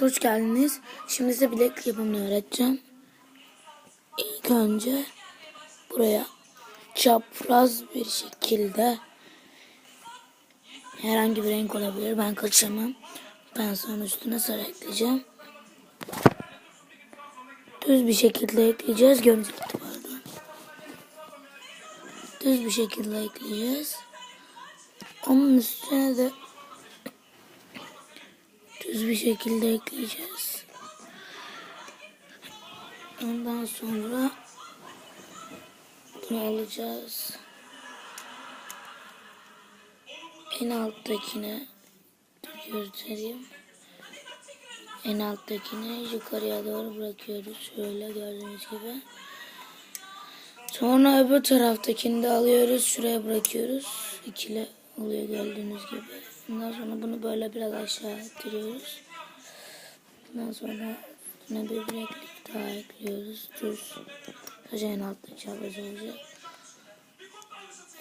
Hoş geldiniz. Şimdi size bilek yapımını öğreteceğim. İlk önce buraya çapraz bir şekilde herhangi bir renk olabilir. Ben kaçamam. Ben sonra üstüne sarı ekleyeceğim. Düz bir şekilde ekleyeceğiz. Görüntü pardon. Düz bir şekilde ekleyeceğiz. Onun üstüne de düz bir şekilde ekleyeceğiz. Ondan sonra bunu alacağız. En alttakine göstereyim. En alttakini yukarıya doğru bırakıyoruz. Şöyle gördüğünüz gibi. Sonra öbür taraftakini de alıyoruz. Şuraya bırakıyoruz. İkili oluyor gördüğünüz gibi. Ondan sonra bunu böyle biraz aşağı ettiriyoruz. Ondan sonra üstüne bir bileklik daha ekliyoruz. Düz. Sadece en altta çapraz olacak.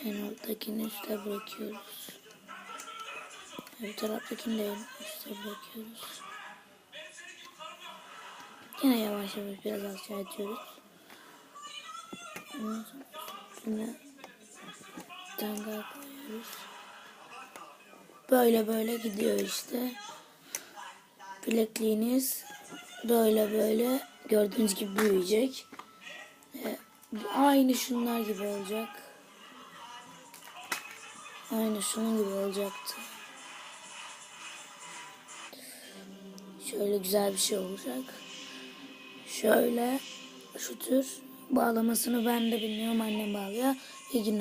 En alttakini üste bırakıyoruz. Öbür taraftakini de üste bırakıyoruz. Yine yavaş yavaş biraz aşağı ediyoruz. Ondan sonra tanga koyuyoruz. Böyle böyle gidiyor işte. Bilekliğiniz böyle böyle gördüğünüz gibi büyüyecek. Ee, aynı şunlar gibi olacak. Aynı şunun gibi olacaktı. Şöyle güzel bir şey olacak. Şöyle şu tür bağlamasını ben de bilmiyorum annem bağlıyor. İyi günler.